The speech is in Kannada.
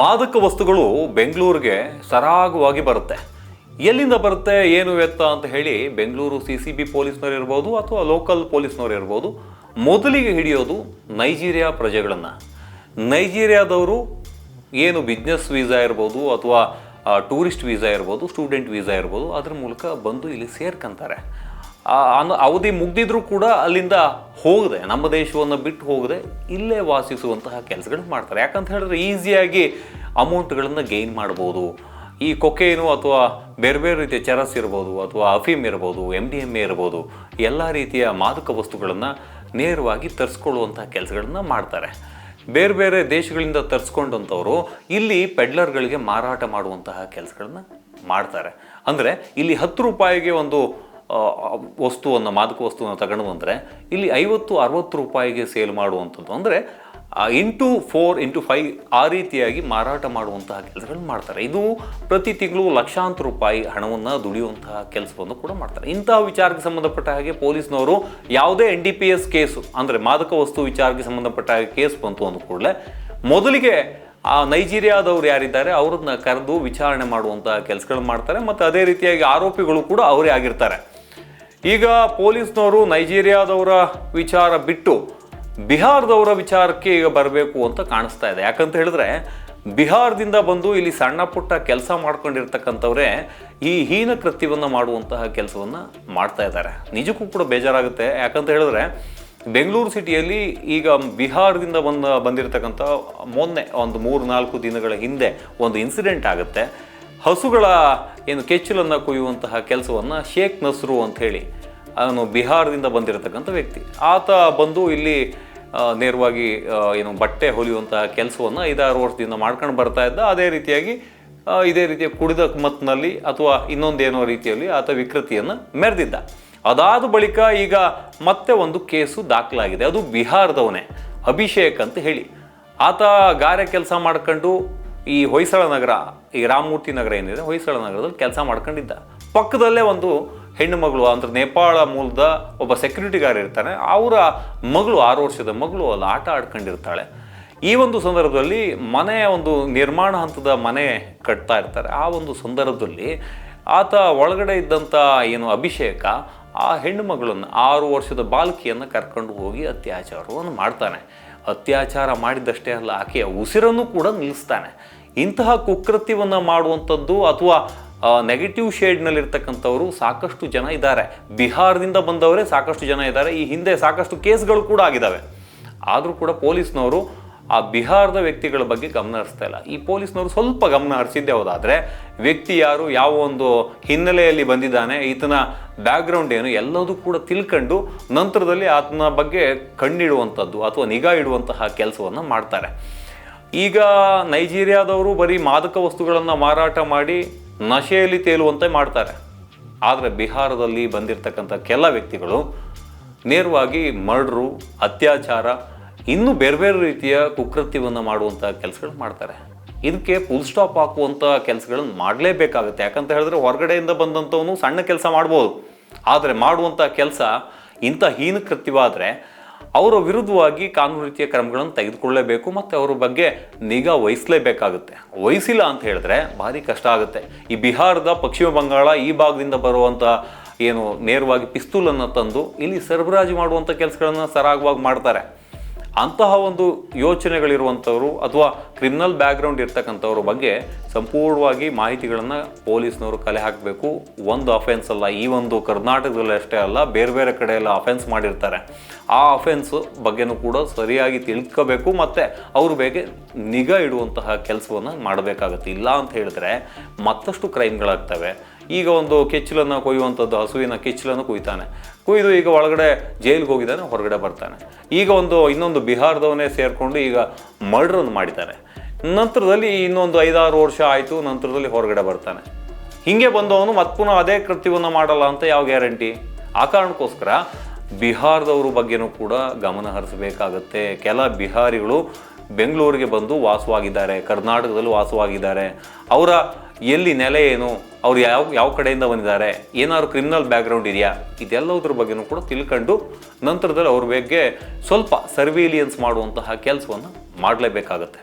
ಮಾದಕ ವಸ್ತುಗಳು ಬೆಂಗಳೂರಿಗೆ ಸರಾಗವಾಗಿ ಬರುತ್ತೆ. ಎಲ್ಲಿಂದ ಬರುತ್ತೆ, ಏನು ಎತ್ತ ಅಂತ ಹೇಳಿ ಬೆಂಗಳೂರು ಸಿ ಸಿ ಬಿ ಪೊಲೀಸ್ನವ್ರು ಇರ್ಬೋದು ಅಥವಾ ಲೋಕಲ್ ಪೊಲೀಸ್ನವ್ರು ಇರ್ಬೋದು, ಮೊದಲಿಗೆ ಹಿಡಿಯೋದು ನೈಜೀರಿಯಾ ಪ್ರಜೆಗಳನ್ನು. ನೈಜೀರಿಯಾದವರು ಏನು ಬಿಸ್ನೆಸ್ ವೀಸಾ ಇರ್ಬೋದು ಅಥವಾ ಟೂರಿಸ್ಟ್ ವೀಸಾ ಇರ್ಬೋದು, ಸ್ಟೂಡೆಂಟ್ ವೀಸಾ ಇರ್ಬೋದು, ಅದ್ರ ಮೂಲಕ ಬಂದು ಇಲ್ಲಿ ಸೇರ್ಕೊಂತಾರೆ. ಅವಧಿ ಮುಗ್ದಿದ್ರೂ ಕೂಡ ಅಲ್ಲಿಂದ ಹೋಗದೆ, ನಮ್ಮ ದೇಶವನ್ನು ಬಿಟ್ಟು ಹೋಗದೆ ಇಲ್ಲೇ ವಾಸಿಸುವಂತಹ ಕೆಲಸಗಳು ಮಾಡ್ತಾರೆ. ಯಾಕಂತ ಹೇಳಿದ್ರೆ ಈಸಿಯಾಗಿ ಅಮೌಂಟ್ಗಳನ್ನು ಗೈನ್ ಮಾಡ್ಬೋದು. ಈ ಕೊಕೇನು ಅಥವಾ ಬೇರೆ ಬೇರೆ ರೀತಿಯ ಚರಸ್ ಇರ್ಬೋದು ಅಥವಾ ಅಫೀಮ್ ಇರ್ಬೋದು ಎಂ ಡಿ ಎಂ ಎ ಇರ್ಬೋದು, ಎಲ್ಲ ರೀತಿಯ ಮಾದಕ ವಸ್ತುಗಳನ್ನು ನೇರವಾಗಿ ತರಿಸ್ಕೊಳ್ಳುವಂಥ ಕೆಲಸಗಳನ್ನು ಮಾಡ್ತಾರೆ. ಬೇರೆ ಬೇರೆ ದೇಶಗಳಿಂದ ತರಿಸ್ಕೊಂಡಂಥವ್ರು ಇಲ್ಲಿ ಪೆಡ್ಲರ್ಗಳಿಗೆ ಮಾರಾಟ ಮಾಡುವಂತಹ ಕೆಲಸಗಳನ್ನ ಮಾಡ್ತಾರೆ. ಅಂದರೆ ಇಲ್ಲಿ ಹತ್ತು ರೂಪಾಯಿಗೆ ಒಂದು ವಸ್ತುವನ್ನು, ಮಾದಕ ವಸ್ತುವನ್ನು ತಗೊಂಡು ಬಂದರೆ ಇಲ್ಲಿ ಐವತ್ತು, ಅರವತ್ತು ರೂಪಾಯಿಗೆ ಸೇಲ್ ಮಾಡುವಂಥದ್ದು ಅಂದರೆ ಇಂಟು ಫೋರ್ ಇಂಟು ಫೈವ್ ಆ ರೀತಿಯಾಗಿ ಮಾರಾಟ ಮಾಡುವಂತಹ ಕೆಲಸಗಳನ್ನು ಮಾಡ್ತಾರೆ. ಇದು ಪ್ರತಿ ತಿಂಗಳು ಲಕ್ಷಾಂತರ ರೂಪಾಯಿ ಹಣವನ್ನು ದುಡಿಯುವಂತಹ ಕೆಲಸವನ್ನು ಕೂಡ ಮಾಡ್ತಾರೆ. ಇಂತಹ ವಿಚಾರಕ್ಕೆ ಸಂಬಂಧಪಟ್ಟ ಹಾಗೆ ಪೊಲೀಸ್ನವರು ಯಾವುದೇ N D P S case, ಅಂದರೆ ಮಾದಕ ವಸ್ತು ವಿಚಾರಕ್ಕೆ ಸಂಬಂಧಪಟ್ಟ ಹಾಗೆ ಕೇಸ್ ಬಂತು ಅಂದ ಕೂಡಲೇ ಮೊದಲಿಗೆ ಆ ನೈಜೀರಿಯಾದವ್ರು ಯಾರಿದ್ದಾರೆ ಅವ್ರನ್ನ ಕರೆದು ವಿಚಾರಣೆ ಮಾಡುವಂತಹ ಕೆಲಸಗಳು ಮಾಡ್ತಾರೆ. ಮತ್ತು ಅದೇ ರೀತಿಯಾಗಿ ಆರೋಪಿಗಳು ಕೂಡ ಅವರೇ ಆಗಿರ್ತಾರೆ. ಈಗ ಪೊಲೀಸ್ನವರು ನೈಜೀರಿಯಾದವರ ವಿಚಾರ ಬಿಟ್ಟು ಬಿಹಾರದವರ ವಿಚಾರಕ್ಕೆ ಈಗ ಬರಬೇಕು ಅಂತ ಕಾಣಿಸ್ತಾ ಇದೆ. ಯಾಕಂತ ಹೇಳಿದ್ರೆ, ಬಿಹಾರದಿಂದ ಬಂದು ಇಲ್ಲಿ ಸಣ್ಣ ಪುಟ್ಟ ಕೆಲಸ ಮಾಡ್ಕೊಂಡಿರ್ತಕ್ಕಂಥವ್ರೆ ಈ ಹೀನ ಕೃತ್ಯವನ್ನು ಮಾಡುವಂತಹ ಕೆಲಸವನ್ನು ಮಾಡ್ತಾ ಇದ್ದಾರೆ. ನಿಜಕ್ಕೂ ಕೂಡ ಬೇಜಾರಾಗುತ್ತೆ. ಯಾಕಂತ ಹೇಳಿದ್ರೆ, ಬೆಂಗಳೂರು ಸಿಟಿಯಲ್ಲಿ ಈಗ ಬಿಹಾರದಿಂದ ಬಂದ, ಬಂದಿರತಕ್ಕಂಥ ಮೊನ್ನೆ ಒಂದು ಮೂರು ನಾಲ್ಕು ದಿನಗಳ ಹಿಂದೆ ಒಂದು ಇನ್ಸಿಡೆಂಟ್ ಆಗುತ್ತೆ. ಹಸುಗಳ ಏನು ಕೆಚ್ಚಲನ್ನು ಕೊಯ್ಯುವಂತಹ ಕೆಲಸವನ್ನು ಶೇಖ್ ನಸ್ರು ಅಂತ ಹೇಳಿ, ಅವನು ಬಿಹಾರದಿಂದ ಬಂದಿರತಕ್ಕಂಥ ವ್ಯಕ್ತಿ. ಆತ ಬಂದು ಇಲ್ಲಿ ನೇರವಾಗಿ ಏನು ಬಟ್ಟೆ ಹೊಲಿಯುವಂತಹ ಕೆಲಸವನ್ನು ಐದಾರು ವರ್ಷದಿಂದ ಮಾಡ್ಕೊಂಡು ಬರ್ತಾ ಇದ್ದ. ಅದೇ ರೀತಿಯಾಗಿ ಇದೇ ರೀತಿಯ ಕುಡಿದ ಮತ್ತಿನಲ್ಲಿ ಅಥವಾ ಇನ್ನೊಂದೇನೋ ರೀತಿಯಲ್ಲಿ ಆತ ವಿಕೃತಿಯನ್ನು ಮೆರೆದಿದ್ದ. ಅದಾದ ಬಳಿಕ ಈಗ ಮತ್ತೆ ಒಂದು ಕೇಸು ದಾಖಲಾಗಿದೆ. ಅದು ಬಿಹಾರದವನೇ, ಅಭಿಷೇಕ್ ಅಂತ ಹೇಳಿ. ಆತ ಗಾರೆ ಕೆಲಸ ಮಾಡ್ಕೊಂಡು ಈ ಹೊಯ್ಸಳ ನಗರ, ಈ ರಾಮಮೂರ್ತಿ ನಗರ ಏನಿದೆ, ಹೊಯ್ಸಳ ನಗರದಲ್ಲಿ ಕೆಲಸ ಮಾಡ್ಕೊಂಡಿದ್ದ. ಪಕ್ಕದಲ್ಲೇ ಒಂದು ಹೆಣ್ಣು ಮಗಳು ಅಂದ್ರೆ ನೇಪಾಳ ಮೂಲದ ಒಬ್ಬ ಸೆಕ್ಯೂರಿಟಿ ಗಾರ್ಡ್ ಇರ್ತಾನೆ. ಅವರ ಮಗಳು ಆರು ವರ್ಷದ ಮಗಳು ಅಲ್ಲಿ ಆಟ ಆಡ್ಕೊಂಡಿರ್ತಾಳೆ. ಈ ಒಂದು ಸಂದರ್ಭದಲ್ಲಿ ಮನೆಯ ಒಂದು ನಿರ್ಮಾಣ ಹಂತದ ಮನೆ ಕಟ್ತಾ ಇರ್ತಾರೆ. ಆ ಒಂದು ಸಂದರ್ಭದಲ್ಲಿ ಆತ ಒಳಗಡೆ ಇದ್ದಂಥ ಏನು ಅಭಿಷೇಕ, ಆ ಹೆಣ್ಣು ಮಗಳನ್ನು ಆರು ವರ್ಷದ ಬಾಲಕಿಯನ್ನು ಕರ್ಕೊಂಡು ಹೋಗಿ ಅತ್ಯಾಚಾರವನ್ನು ಮಾಡ್ತಾನೆ. ಅತ್ಯಾಚಾರ ಮಾಡಿದ್ದಷ್ಟೇ ಅಲ್ಲ, ಆಕೆಯ ಉಸಿರನ್ನು ಕೂಡ ನಿಲ್ಲಿಸ್ತಾನೆ. ಇಂತಹ ಕುಕೃತ್ಯವನ್ನು ಮಾಡುವಂಥದ್ದು ಅಥವಾ ನೆಗೆಟಿವ್ ಶೇಡ್ನಲ್ಲಿರ್ತಕ್ಕಂಥವರು ಸಾಕಷ್ಟು ಜನ ಇದ್ದಾರೆ. ಬಿಹಾರದಿಂದ ಬಂದವರೇ ಸಾಕಷ್ಟು ಜನ ಇದ್ದಾರೆ. ಈ ಹಿಂದೆ ಸಾಕಷ್ಟು ಕೇಸ್ಗಳು ಕೂಡ ಆಗಿದ್ದಾವೆ. ಆದರೂ ಕೂಡ ಪೊಲೀಸ್ನವರು ಆ ಬಿಹಾರದ ವ್ಯಕ್ತಿಗಳ ಬಗ್ಗೆ ಗಮನ ಹರಿಸ್ತಾ ಇಲ್ಲ. ಈ ಪೊಲೀಸ್ನವರು ಸ್ವಲ್ಪ ಗಮನ ಹರಿಸಿದ್ದೆ ಹೋದಾದರೆ, ವ್ಯಕ್ತಿ ಯಾರು, ಯಾವ ಒಂದು ಹಿನ್ನೆಲೆಯಲ್ಲಿ ಬಂದಿದ್ದಾನೆ, ಈತನ ಬ್ಯಾಕ್ಗ್ರೌಂಡ್ ಏನು, ಎಲ್ಲದೂ ಕೂಡ ತಿಳ್ಕೊಂಡು ನಂತರದಲ್ಲಿ ಆತನ ಬಗ್ಗೆ ಕಣ್ಣಿಡುವಂಥದ್ದು ಅಥವಾ ನಿಗಾ ಇಡುವಂತಹ ಕೆಲಸವನ್ನು ಮಾಡ್ತಾರೆ. ಈಗ ನೈಜೀರಿಯಾದವರು ಬರೀ ಮಾದಕ ವಸ್ತುಗಳನ್ನು ಮಾರಾಟ ಮಾಡಿ ನಶೆಯಲ್ಲಿ ತೇಲುವಂತೆ ಮಾಡ್ತಾರೆ. ಆದರೆ ಬಿಹಾರದಲ್ಲಿ ಬಂದಿರತಕ್ಕಂಥ ಕೆಲ ವ್ಯಕ್ತಿಗಳು ನೇರವಾಗಿ ಮರ್ಡ್ರು, ಅತ್ಯಾಚಾರ, ಇನ್ನೂ ಬೇರೆ ಬೇರೆ ರೀತಿಯ ಕುಕೃತ್ಯವನ್ನು ಮಾಡುವಂಥ ಕೆಲಸಗಳು ಮಾಡ್ತಾರೆ. ಇದಕ್ಕೆ ಫುಲ್ ಸ್ಟಾಪ್ ಹಾಕುವಂಥ ಕೆಲಸಗಳನ್ನು ಮಾಡಲೇಬೇಕಾಗುತ್ತೆ. ಯಾಕಂತ ಹೇಳಿದ್ರೆ ಹೊರಗಡೆಯಿಂದ ಬಂದಂಥವನು ಸಣ್ಣ ಕೆಲಸ ಮಾಡ್ಬೋದು. ಆದರೆ ಮಾಡುವಂಥ ಕೆಲಸ ಇಂಥ ಹೀನ ಕೃತ್ಯವಾದರೆ ಅವರ ವಿರುದ್ಧವಾಗಿ ಕಾನೂನು ರೀತಿಯ ಕ್ರಮಗಳನ್ನು ತೆಗೆದುಕೊಳ್ಳಲೇಬೇಕು ಮತ್ತು ಅವರ ಬಗ್ಗೆ ನಿಗಾ ವಹಿಸಲೇಬೇಕಾಗುತ್ತೆ. ವಹಿಸಿಲ್ಲ ಅಂತ ಹೇಳಿದ್ರೆ ಭಾರಿ ಕಷ್ಟ ಆಗುತ್ತೆ. ಈ ಬಿಹಾರದ ಪಶ್ಚಿಮ ಬಂಗಾಳ ಈ ಭಾಗದಿಂದ ಬರುವಂಥ ಏನು ನೇರವಾಗಿ ಪಿಸ್ತೂಲನ್ನು ತಂದು ಇಲ್ಲಿ ಸರಬರಾಜು ಮಾಡುವಂಥ ಕೆಲಸಗಳನ್ನು ಸರಾಗವಾಗಿ ಮಾಡ್ತಾರೆ. ಅಂತಹ ಒಂದು ಯೋಚನೆಗಳಿರುವಂಥವ್ರು ಅಥವಾ ಕ್ರಿಮಿನಲ್ ಬ್ಯಾಕ್ಗ್ರೌಂಡ್ ಇರ್ತಕ್ಕಂಥವ್ರ ಬಗ್ಗೆ ಸಂಪೂರ್ಣವಾಗಿ ಮಾಹಿತಿಗಳನ್ನು ಪೊಲೀಸ್ನವರು ಕಲೆ ಹಾಕಬೇಕು. ಒಂದು ಅಫೆನ್ಸ್ ಅಲ್ಲ, ಈ ಒಂದು ಕರ್ನಾಟಕದಲ್ಲಿ ಅಷ್ಟೇ ಅಲ್ಲ, ಬೇರೆ ಬೇರೆ ಕಡೆ ಎಲ್ಲ ಅಫೆನ್ಸ್ ಮಾಡಿರ್ತಾರೆ. ಆ ಅಫೆನ್ಸ್ ಬಗ್ಗೆನೂ ಕೂಡ ಸರಿಯಾಗಿ ತಿಳ್ಕೋಬೇಕು ಮತ್ತು ಅವ್ರ ಬಗ್ಗೆ ನಿಗಾ ಇಡುವಂತಹ ಕೆಲಸವನ್ನು ಮಾಡಬೇಕಾಗುತ್ತೆ. ಇಲ್ಲ ಅಂತ ಹೇಳಿದ್ರೆ ಮತ್ತಷ್ಟು ಕ್ರೈಮ್ಗಳಾಗ್ತವೆ ಈಗ ಒಂದು ಕೆಚ್ಚಲನ್ನು ಕೊಯ್ಯುವಂಥದ್ದು ಹಸುವಿನ ಕೆಚ್ಚಲನ್ನು ಕುಯ್ತಾನೆ. ಕೊಯ್ದು ಈಗ ಒಳಗಡೆ ಜೈಲಿಗೆ ಹೋಗಿದ್ದಾನೆ, ಹೊರಗಡೆ ಬರ್ತಾನೆ. ಈಗ ಒಂದು, ಇನ್ನೊಂದು ಬಿಹಾರದವನೇ ಸೇರಿಕೊಂಡು ಈಗ ಮರ್ಡ್ರನ್ನು ಮಾಡಿದ್ದಾನೆ ನಂತರದಲ್ಲಿ ಇನ್ನೊಂದು ಐದಾರು ವರ್ಷ ಆಯಿತು, ನಂತರದಲ್ಲಿ ಹೊರಗಡೆ ಬರ್ತಾನೆ. ಹೀಗೆ ಬಂದವನು ಮತ್ತೆ ಪುನಃ ಅದೇ ಕೃತ್ಯವನ್ನು ಮಾಡಲ್ಲ ಅಂತ ಯಾವ ಗ್ಯಾರಂಟಿ? ಆ ಕಾರಣಕ್ಕೋಸ್ಕರ ಬಿಹಾರದವ್ರ ಬಗ್ಗೆನೂ ಕೂಡ ಗಮನ ಹರಿಸಬೇಕಾಗತ್ತೆ. ಕೆಲ ಬಿಹಾರಿಗಳು ಬೆಂಗಳೂರಿಗೆ ಬಂದು ವಾಸವಾಗಿದ್ದಾರೆ, ಕರ್ನಾಟಕದಲ್ಲಿ ವಾಸವಾಗಿದ್ದಾರೆ. ಅವರ ಎಲ್ಲಿ ನೆಲೆ ಏನು, ಅವ್ರು ಯಾವ ಯಾವ ಕಡೆಯಿಂದ ಬಂದಿದ್ದಾರೆ, ಏನಾದ್ರು ಕ್ರಿಮಿನಲ್ ಬ್ಯಾಕ್ಗ್ರೌಂಡ್ ಇದೆಯಾ, ಇದೆಲ್ಲದ್ರ ಬಗ್ಗೆನೂ ಕೂಡ ತಿಳ್ಕೊಂಡು ನಂತರದಲ್ಲಿ ಅವ್ರ ಬಗ್ಗೆ ಸ್ವಲ್ಪ ಸರ್ವಿಲಿಯನ್ಸ್ ಮಾಡುವಂತಹ ಕೆಲಸವನ್ನು ಮಾಡಲೇಬೇಕಾಗತ್ತೆ.